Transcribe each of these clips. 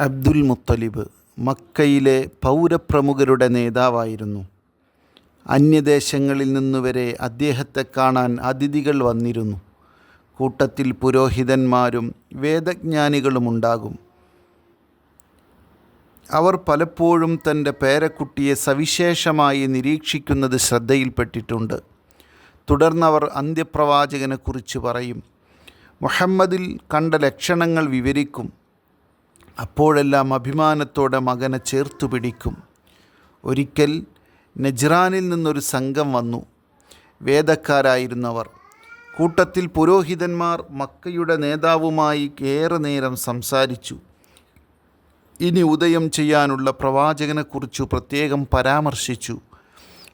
അബ്ദുൽ മുത്തലിബ് മക്കയിലെ പൗരപ്രമുഖരുടെ നേതാവായിരുന്നു. അന്യദേശങ്ങളിൽ നിന്നുവരെ അദ്ദേഹത്തെ കാണാൻ അതിഥികൾ വന്നിരുന്നു. കൂട്ടത്തിൽ പുരോഹിതന്മാരും വേദജ്ഞാനികളും ഉണ്ടാകും. അവർ പലപ്പോഴും തന്റെ പേരക്കുട്ടിയെ സവിശേഷമായി നിരീക്ഷിക്കുന്നത് ശ്രദ്ധയിൽപ്പെട്ടിട്ടുണ്ട്. തുടർന്നവർ അന്ത്യപ്രവാചകനെക്കുറിച്ച് പറയും. മുഹമ്മദിൽ കണ്ട ലക്ഷണങ്ങൾ വിവരിക്കും. അപ്പോഴെല്ലാം അഭിമാനത്തോടെ മകനെ ചേർത്തു പിടിക്കും. ഒരിക്കൽ നജ്റാനിൽ നിന്നൊരു സംഘം വന്നു. വേദക്കാരായിരുന്നവർ. കൂട്ടത്തിൽ പുരോഹിതന്മാർ മക്കയുടെ നേതാവുമായി ഏറെ നേരം സംസാരിച്ചു. ഇനി ഉദയം ചെയ്യാനുള്ള പ്രവാചകനെക്കുറിച്ചു പ്രത്യേകം പരാമർശിച്ചു.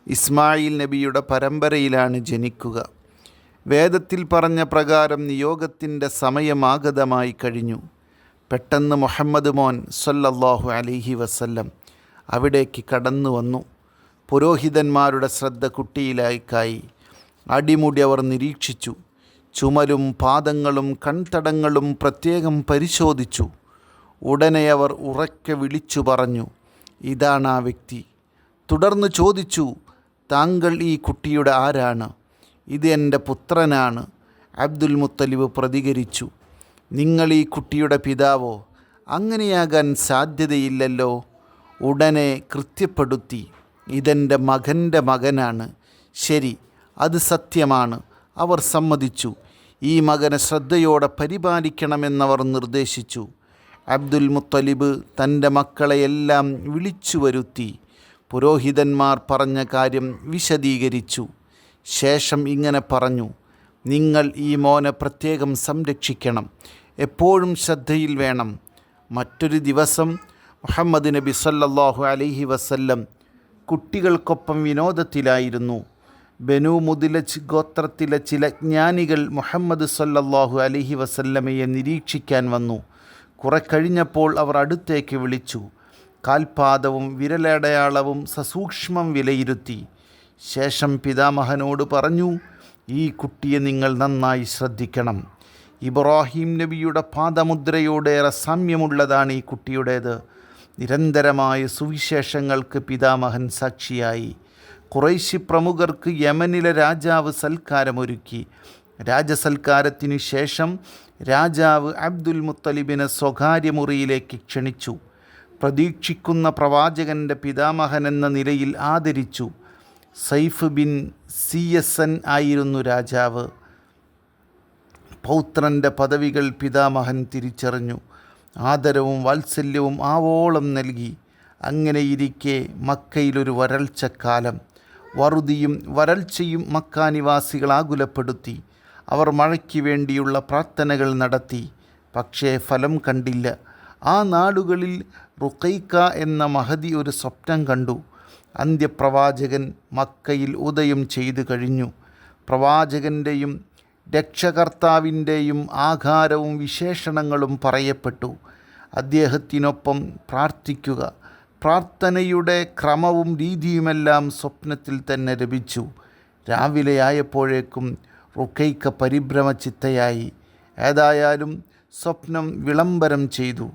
ഇസ്മായിൽ നബിയുടെ പരമ്പരയിലാണ് ജനിക്കുക. വേദത്തിൽ പറഞ്ഞ പ്രകാരം നിയോഗത്തിന്റെ സമയമാഗതമായി കഴിഞ്ഞു. പെട്ടെന്ന് മുഹമ്മദ് മോൻ സല്ലല്ലാഹു അലൈഹി വസല്ലം അവിടേക്ക് കടന്നു വന്നു. പുരോഹിതന്മാരുടെ ശ്രദ്ധ കുട്ടിയിലേക്കായി അടിമുടി അവർ നിരീക്ഷിച്ചു. ചുമലും പാദങ്ങളും കൺതടങ്ങളും പ്രത്യേകം പരിശോധിച്ചു. ഉടനെ അവർ ഉറക്കെ വിളിച്ചു പറഞ്ഞു ഇതാണ് ആ വ്യക്തി. തുടർന്ന് ചോദിച്ചു താങ്കൾ ഈ കുട്ടിയുടെ ആരാണ്? ഇത് എന്റെ പുത്രനാണ്. അബ്ദുൽ മുത്തലിബ് പ്രതികരിച്ചു. നിങ്ങൾ ഈ കുട്ടിയുടെ പിതാവോ? അങ്ങനെയാകാൻ സാധ്യതയില്ലല്ലോ. ഉടനെ കൃത്യപ്പെടുത്തി ഇതെന്റെ മകന്റെ മകനാണ്. ശരി അത് സത്യമാണ്. അവർ സമ്മതിച്ചു. ഈ മകനെ ശ്രദ്ധയോടെ പരിപാലിക്കണമെന്നവർ നിർദ്ദേശിച്ചു. അബ്ദുൽ മുത്തലിബ് തന്റെ മക്കളെയെല്ലാം വിളിച്ചു വരുത്തി. പുരോഹിതന്മാർ പറഞ്ഞ കാര്യം വിശദീകരിച്ചു. ശേഷം ഇങ്ങനെ പറഞ്ഞു. നിങ്ങൾ ഈ മോനെ പ്രത്യേകം സംരക്ഷിക്കണം. എപ്പോഴും ശ്രദ്ധയിൽ വേണം. മറ്റൊരു ദിവസം മുഹമ്മദ് നബി സല്ലാഹു അലൈഹി വസല്ലം കുട്ടികൾക്കൊപ്പം വിനോദത്തിലായിരുന്നു. ബനു മുദിലജ് ഗോത്രത്തിലെ ചില ജ്ഞാനികൾ മുഹമ്മദ് സല്ലാഹു അലഹി വസല്ലമയെ നിരീക്ഷിക്കാൻ വന്നു. കുറെ കഴിഞ്ഞപ്പോൾ അവർ അടുത്തേക്ക് വിളിച്ചു. കാൽപാദവും വിരലടയാളവും സസൂക്ഷ്മം വിലയിരുത്തി. ശേഷം പിതാമഹനോട് പറഞ്ഞു ഈ കുട്ടിയെ നിങ്ങൾ നന്നായി ശ്രദ്ധിക്കണം. ഇബ്രാഹിം നബിയുടെ പാദമുദ്രയോടേറെ സാമ്യമുള്ളതാണ് ഈ കുട്ടിയുടേത്. നിരന്തരമായ സുവിശേഷങ്ങൾക്ക് പിതാമഹൻ സാക്ഷിയായി. കുറേശ്ശി പ്രമുഖർക്ക് യമനിലെ രാജാവ് സൽക്കാരമൊരുക്കി രാജസൽക്കാരത്തിനു ശേഷം രാജാവ് അബ്ദുൽ മുത്തലിബിനെ സ്വകാര്യ മുറിയിലേക്ക് ക്ഷണിച്ചു. പ്രതീക്ഷിക്കുന്ന പ്രവാചകന്റെ പിതാമഹൻ എന്ന നിലയിൽ ആദരിച്ചു. Saif bin C S N ആയിരുന്നു രാജാവ്. പൗത്രന്റെ പദവികൾ പിതാമഹൻ തിരിച്ചറിഞ്ഞു. ആദരവും വാത്സല്യവും ആവോളം നൽകി. അങ്ങനെയിരിക്കെ മക്കയിലൊരു വരൾച്ചക്കാലം വറുതിയും വരൾച്ചയും മക്കാനിവാസികൾ ആകുലപ്പെടുത്തി അവർ മഴയ്ക്ക് വേണ്ടിയുള്ള പ്രാർത്ഥനകൾ നടത്തി. പക്ഷേ ഫലം കണ്ടില്ല. ആ നാടുകളിൽ റുക്കൈക്ക എന്ന മഹതി ഒരു സ്വപ്നം കണ്ടു. അന്ത്യപ്രവാചകൻ മക്കയിൽ ഉദയം ചെയ്തു കഴിഞ്ഞു. പ്രവാചകന്റെയും രക്ഷകർത്താവിന്റെയും ആകാരവും വിശേഷണങ്ങളും പറയപ്പെട്ടു. അദ്ദേഹത്തിനൊപ്പം പ്രാർത്ഥിക്കുക. പ്രാർത്ഥനയുടെ ക്രമവും രീതിയുമെല്ലാം സ്വപ്നത്തിൽ തന്നെ ലഭിച്ചു. രാവിലെയായപ്പോഴേക്കും റുക്കൈക്ക പരിഭ്രമചിത്തയായി. ഏതായാലും സ്വപ്നം വിളംബരം ചെയ്തു.